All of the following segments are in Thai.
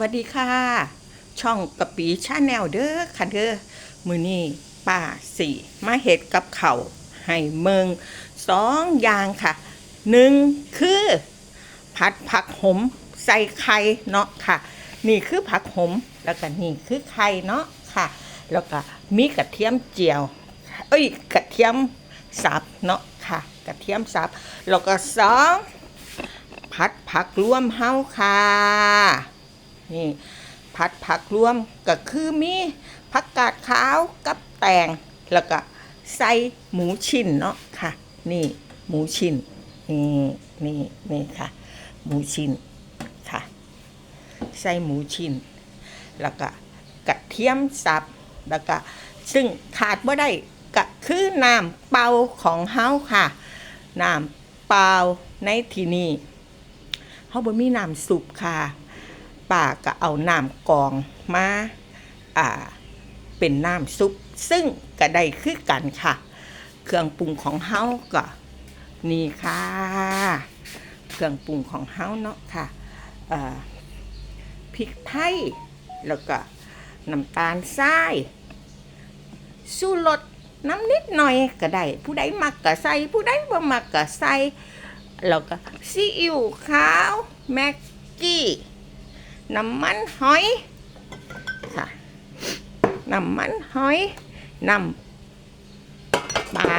วัสดีค่ะ ช่องกะปีชาแนลเด้อค่ะเด้อมือนี้ป้าสี่มาเห็ดกับเขาให้เมืองสองอย่างค่ะหนึ่งคือ ผัดผักหมใส่ไข่เนาะค่ะ นี่คือผักหมแล้วก็นี่คือไข่เนาะค่ะ แล้วก็มีกระเทียมเจียว เอ้ยกระเทียมสับเนาะค่ะ กระเทียมสับแล้วก็สองผัดผักรวมเฮาค่ะ นี่ผัดผักรวมก็คือมีผักกาดขาวกับแตงแล้วก็ใส่หมูชิ้นเนาะค่ะ นี่หมูชิ้นนี่นี่นี่ค่ะ หมูชิ้นค่ะ ใส่หมูชิ้น แล้วก็กระเทียมสับแล้วก็ซึ่งขาดบ่ได้ก็คือน้ำเปล่าของเฮาค่ะน้ำเปล่าในที่นี้เฮาบ่มีน้ำซุปค่ะ ป้าก็เอาน้ำกองมาอ่าเป็นน้ำซุป ซึ่งก็ได้คือกันค่ะ เครื่องปรุงของเฮาก็นี่ค่ะ เครื่องปรุงของเฮาเนาะค่ะพริกไทย แล้วก็น้ำตาลทรายสู้รสน้ำนิดหน่อยก็ได้ ผู้ใดมักก็ใส่ ผู้ใดบ่มักก็ใส่ แล้วก็ซีอิ๊วขาว แม็กกี้ น้ำมันหอยค่ะน้ำมันหอยน้ำปลา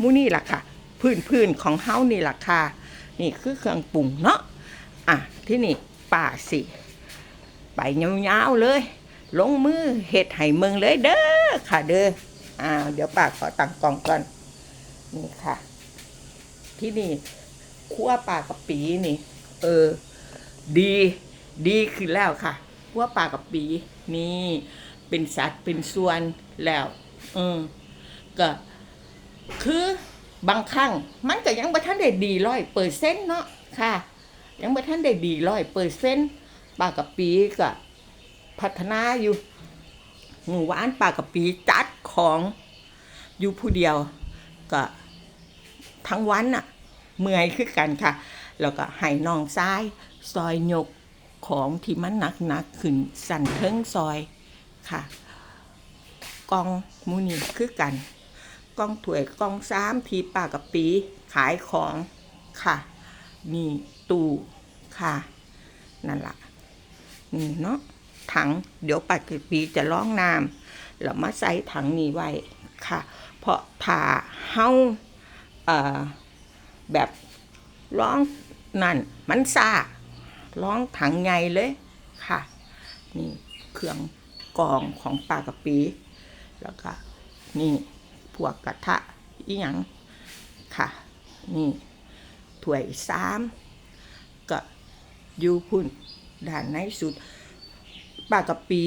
มูนี่ล่ะค่ะ พื้นพื้นของเฮานี่ล่ะค่ะ นี่คือเครื่องปรุงเนาะอะที่นี่ป่าสิไปยาวๆเลย ลงมือเห็ดไห่เมืองเลยเด้อค่ะเด้ออ่าเดี๋ยวป้าขอตั้งกล่องก่อนนี่ค่ะ ที่นี่คั่วปลากับปีนี่ เออ ดี ดีขึ้นแล้วค่ะคั่วปลากับปีนี่เป็นสัตว์เป็นส่วนแล้วเออก็คือบางครั้งมันก็ยังบ่ทันได้ดีร้อยเปอร์เซ็นต์เนาะค่ะ ยังบ่ทันได้ดีร้อยเปอร์เซ็นต์ปลากับปีก็พัฒนาอยู่หมู่บ้านปลากับปีจัดของอยู่ผู้เดียวก็ทั้งวันน่ะ เมื่อยคือกันค่ะ แล้วก็ให้น้องซ้ายซอยยก ของที่มันหนักหนักขึ้นสั่นเทิงซอยค่ะกองมูนี่คือกันกองถวยกองซ้ำทีปากกับปีขายของค่ะนี่ตู้ค่ะ นั่นละนี่เนาะถังเดี๋ยวปากกับปีจะล่องน้ำแล้วมาใส่ถังนี้ไว้ค่ะ เพราะถ้าเฮาเอ่อแบบร้องนั่นมันซา ร้องถังไงเลยค่ะนี่เครื่องกองของปลากระปี แล้วก็นี่พวกกระทะอีหยังค่ะ นี่ถ้วยซ้ำก็อยู่พุ่นด้านในสุดปากระปี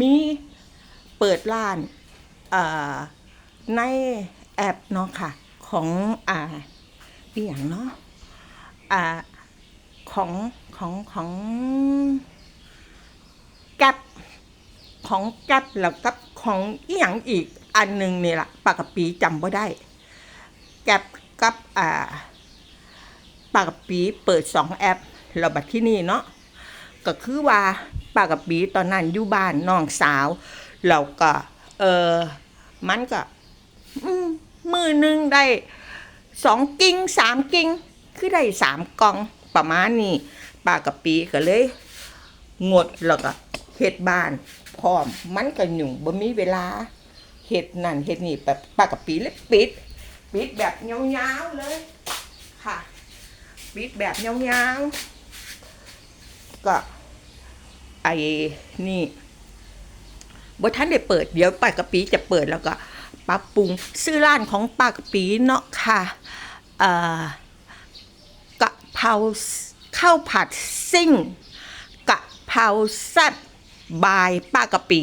มีเปิดร้านในแอปเนาะค่ะ ของอ่าอีหยังเนาะอ่า ของของของแก๊ปของแก๊ปแล้วก็ของอีหยังอีกอันหนึ่งนี่แหละปากกะปีจำบ่ได้แก๊ปกับอ่าปากกะปีเปิดสองแอปเราบัดที่นี่เนาะก็คือว่าปากกะปีตอนนั้นอยู่บ้านน้องสาวเราก็เออมันก็มือหนึงได้สองกิ้งสามกิ้งคือได้สามกอง ประมาณนี้ป้ากับปีก็เลยงดแล้วก็เฮ็ดบ้านพร้อมมันก็หยุ่งบ่มีเวลาเฮ็ดนั่นเฮ็ดนี่แบบป้ากับปีเลยปิด ปิดแบบยาวๆเลยค่ะปิดแบบยาวๆก็ไอ้นี่บ่ทันได้เปิดเดี๋ยวป้ากะปีจะเปิดแล้วก็ปรับปรุงซื้อร้านของป้ากะปีเนาะค่ะ เอ่อ เพราข้าวผัดซิ่งกะเพราแซ่บบายป้ากะปี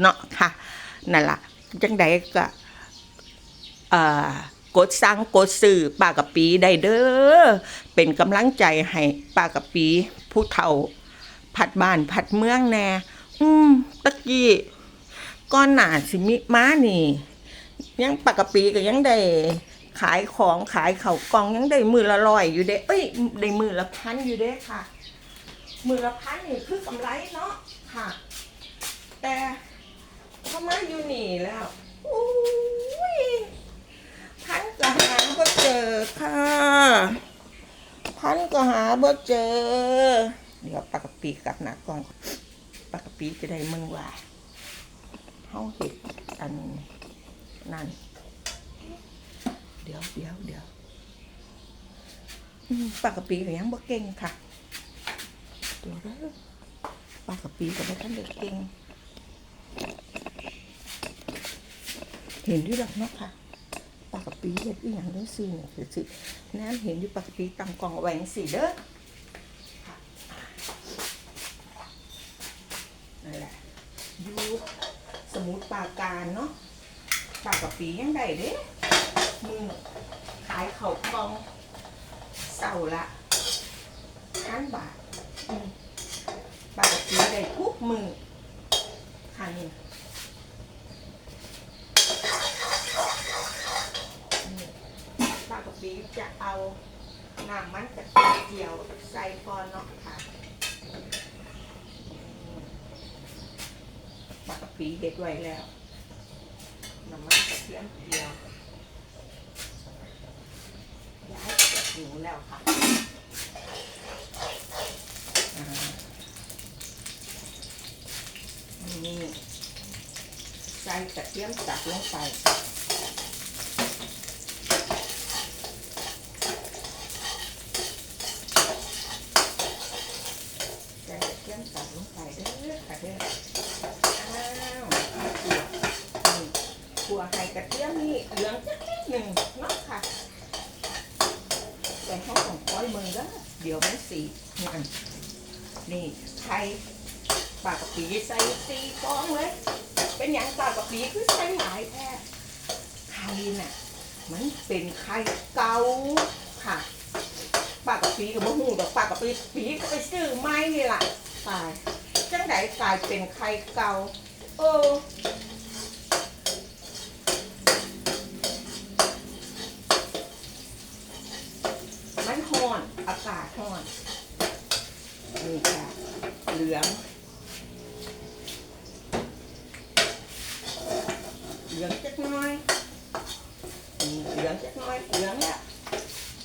เนาะค่ะนั่นละจังใดก็เอ่อกดสั่งกดซื้อป้ากะปีได้เด้อเป็นกำลังใจให้ป้ากะปีผู้เฒ่าผัดบ้านผัดเมืองแน่อืมตะกี้ก้อนหนาสิมิมานี่ ยังปากกะปีก็ยังได้ ขายของขายเข่ากล่องยังได้มือละร้อยอยู่เด้เอ้ยได้มือละพันอยู่เด้ค่ะ มือละพันนี่คือกำไรเนาะค่ะ แต่เขามาอยู่นี่แล้วอุ้ยพันก็หาบ่เจอค่ะ พันก็หาบ่เจอ เดี๋ยวปากกะปีกลับหน้ากล้องปากกะปีจะได้มึงว่าเฮาเห็ดอันนั่น เดี๋ยวเดี๋ยวเดี๋ยวปากกะปีก็ยังบ่เก่งค่ะเดี๋ยวเด้อปากกะปีก็บ่ทันได้เก่งเห็นด้วยหรอกเนาะค่ะปากกะปีเห็ดอีหยังจังซี่เนี่ยคือสิแนมเห็นอยู่ปากกะปีตั้งกล่องเอาไว้จังซี่เด้อนั่นแหละอยู่สมุทรปราการเนาะปากกะปียังได้เด้ มือขายเขาวกองเสาละพันบาทอืมปากกะปีได้ทุกมือค่ะนี่ปลากระปีจะเอาน้ำมันกระเจียวใส่ก่อนเนาะค่ะปลากระปีเด็ดไว้แล้วน้ำมันกระเทียมเจียวย้ายจะ หมูแล้วค่ะนี่ใส่กระเทียมจับลงไป ใส่เครื่องตัดลงไปเด้อค่ะเด้ออ้าวขัวนี่ขัวไข่กระเทียมนี่เหลืองจักนิดหนึ่งเนาะค่ะแต่ห้องของก้อยมือแล้วเดี๋ยวมันสีนั่นนี่ไข่ปลากระปี ใส่สีฟองเลย เป็นอย่างปลากระปีคือใส่หลายแท้ไข่น่ะ มันเป็นไข่เก่าค่ะปากกับปีกับมะฮูดอกปากกับปีปีก็ไปซื้อไม้นี่แหละตายจังไดกลายเป็นไข่เก่าเออมันฮ้อน อากาศฮ้อน นี่ค่ะ เหลือง เหลืองจักน้อยเหลืองจักน้อยเหลืองแล้ว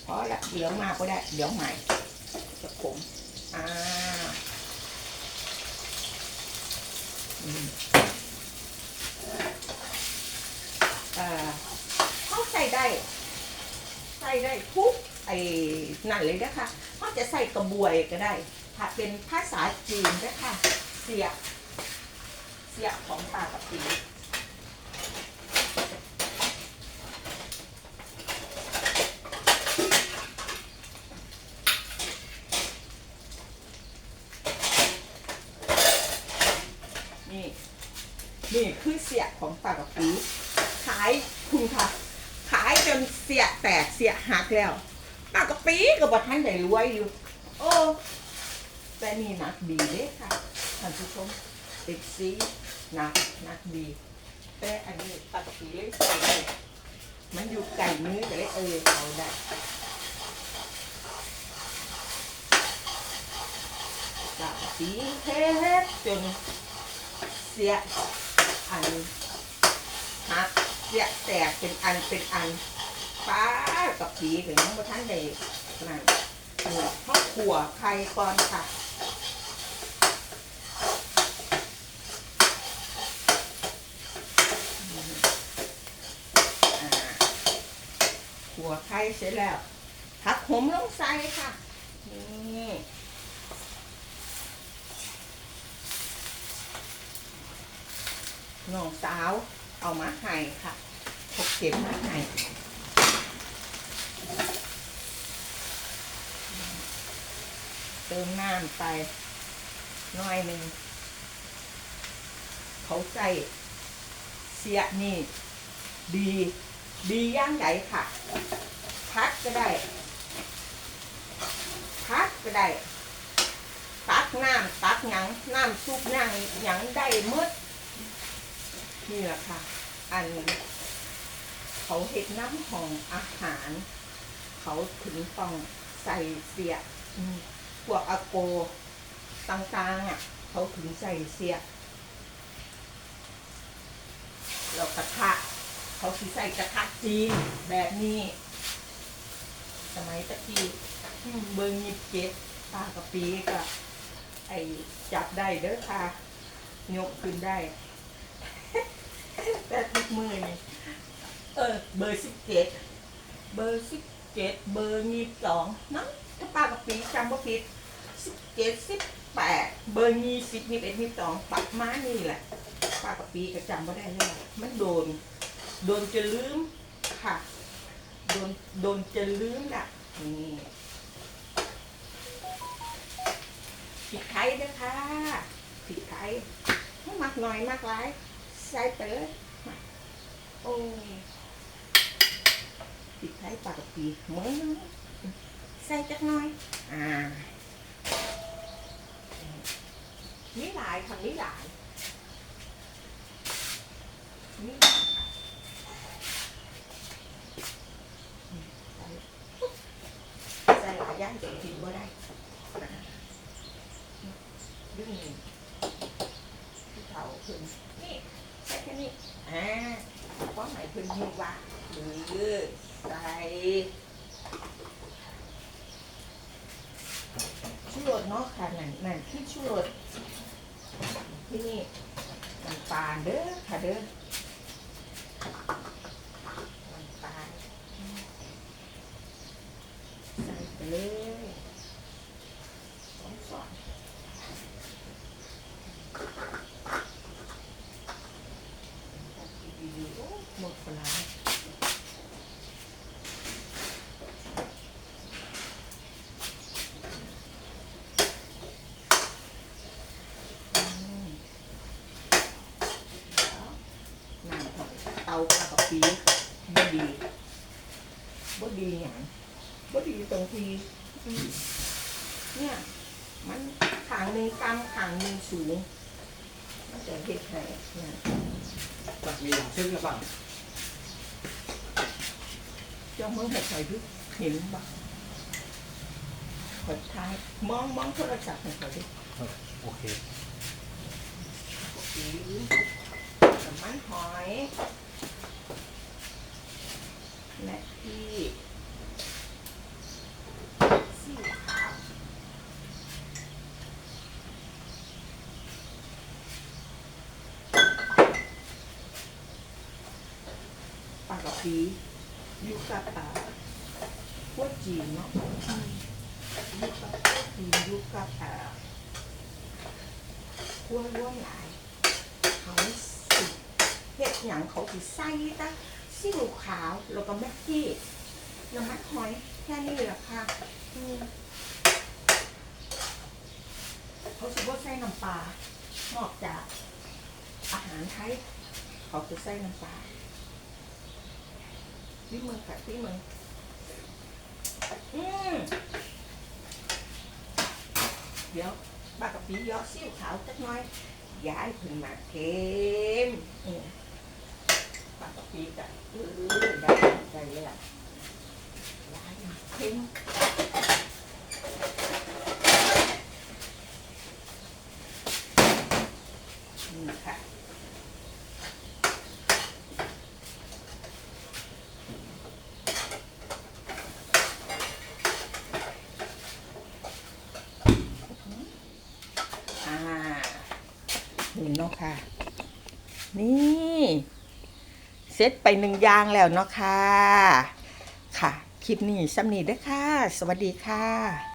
พอละเหลืองมากก็ได้เดี๋ยวใหม่จะขมอ่าอืมอ่าเขาใส่ได้ ใส่ได้ทุกไอ้นั่นเลยนะคะเขาจะใส่กระบวยก็ได้ถ้าเป็นภาษาจีนนะคะเสียบเสียบของปลากระปี นี่ นี่คือ เสียของปากระปีขายคุณค่ะ ขายจนเสียแตกเสียหักแล้วปากระปีกับบท่านได้รวยอยู่ โอ้แต่นี่หนักดีเด้ค่ะท่านผู้ชมติดซีหนักหนักดีแต่อันนี้ปากระปีเลยใส่ได้มันอยู่ไก่เนื้อก็เลยเออเอาได้สีเฮ็ดจนเสีย อันหักเสียแตกเป็นอันเป็นอันป้ากับผีถึงยังบ่ท่านได้นั่นนี่ข้าวขัวไข่ก่อนค่ะอ่าขัวไข่เสร็จแล้วผักหอมลงใส่ค่ะนี่ น้องสาวเอามาให้ค่ะพกเก็บมาให้เติมน้ำไปน้อยหนึ่งเขาใส่เสียนี่ ดี ดีย่างไหนค่ะ พัดก็ได้ พัดก็ได้ ตักน้ำตักหยังน้ำซุปหยังหยังได้หมด นี่แหละค่ะ อัน เขาเห็ดน้ำของอาหาร เขาถึงต้องใส่เสียพวกอโกต่างๆอะเขาถึงใส่เสียแล้วกระทะเขาถึงใส่กระทะจีนแบบนี้ สมัยตะกี้เบอร์ยี่สิบเจ็ดปากระปีก็ไอจับได้เด้อค่ะ ยกขึ้นได้ แต่ทุกมือนี่เออ เบอร์สิบเจ็ดเบอร์สิบเจ็ดเบอร์ยี่สิบสองนะถ้าปลากระปีจำบ่ผิดสิบเจ็ดสิบแปดเบอร์ยี่สิบยี่สิบเอ็ดยี่สิบสองปักมานี่แหละปลากระปีก็จำบ่ได้แล้วมันโดน โดนจะลืมค่ะ โดนโดนจะลืมละนี่ผิดไทยเด้อค่ะผิดไทยม่มักหน่อยมากหลายใส่ไปเลย มาโอ้ยผิดไทยปลากระปีเหมือนใส่จักหน่อย อ่านี่หลายค่ะนี่หลายนี่หลายค่ะ ใส่หลายอย่างจะกินบ่ได้ดึงที่เผาขึ้นนี่ใส่แค่นี้อ่าก็หมายถึงมีว่าหรือใส่ชูรสเนาะค่ะนั่นนั่นคือชูรส ที่นี่น้ำตาลเด้อค่ะเด้อน้ำตาล ใส่ไปเลยสองช้อนดีๆโอ้หมดปลาอืมแล้วน้ำของเตาปลากระปีบ่ดีบ่ดีอย่างบ่ดีตรงที่อืมเนี่ย มันขางหนึ่งต่ำขางหนึ่งสูง มันจะเห็ดให้เนี่ยจะมีหลังซึ่งหรือเปล่าเจ้ามึงให้ใครดูเห็นบ่ขอท้ายมองมองโทรศัพท์ให้เขาดิโอเคสีน้ำมันหอย และที่ซีขาวปลากระปีอยู่กับอ่าพวกจีนเนาะยู่กับพวกจีนยู่กับอ่าพวกร่วมหลายเขาสิเฮ็ดหยังเขาสิใส่แตะ ซีอิ๊วขาวแล้วก็แม็กกี้น้ำมันหอยแค่นี้แหละค่ะอืมเขาสิบ่ใส่น้ำปลานอกจากอาหารไทยเขาจะใส่น้ำปลาที่มือค่ะที่มืออืมเดี๋ยวบากกะปิยอซิ่วขาวจักน้อย ย้ายขึ้นมาเค็มอืม ปิกะเออได้ได้เลยล่ะย้ายมาเค็มนี่ค่ะอ่านี่เนาะค่ะ นี่ เสร็จไปหนึ่งยางแล้วเนาะค่ะ ค่ะ คลิปนี้ซ้ำนี้เด้อค่ะ สวัสดีค่ะ